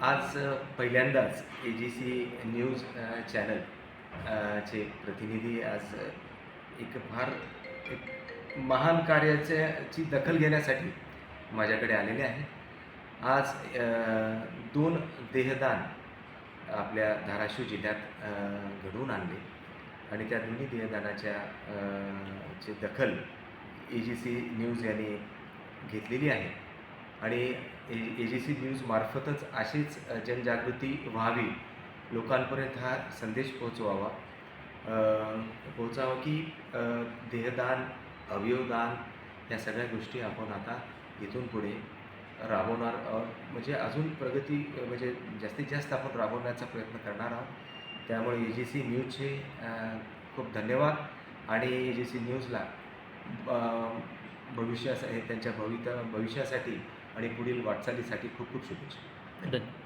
आज पहिल्यांदाच A G C news channel चे प्रतिनिधी आज एक फार एक महान कार्याच्याची दखल घेण्यासाठी माझ्याकडे आलेले आहे. आज दोन देहदान आपल्या धाराशिव जिल्ह्यात घडवून आणले आणि त्या दोन्ही देहदानाच्या अ, ची दखल ए जी सी न्यूज यांनी घेतलेली आहे. आणि ए ए जी सी न्यूजमार्फतच अशीच जनजागृती व्हावी. लोकांपर्यंत हा संदेश पोहोचवावा. अ, पोहोचावा की देहदान अवयवदान या सगळ्या गोष्टी आपण आता इथून पुढे राबवणार म्हणजे अजून प्रगती म्हणजे जास्तीत जास्त आपण राबवण्याचा प्रयत्न करणार आहोत. त्यामुळे ए जी सी न्यूजचे खूप धन्यवाद. आणि ए जी सी न्यूजला भविष्यासाठी त्यांच्या भवित भविष्यासाठी आणि पुढील वाटचालीसाठी खूप खूप शुभेच्छा. धन्यवाद.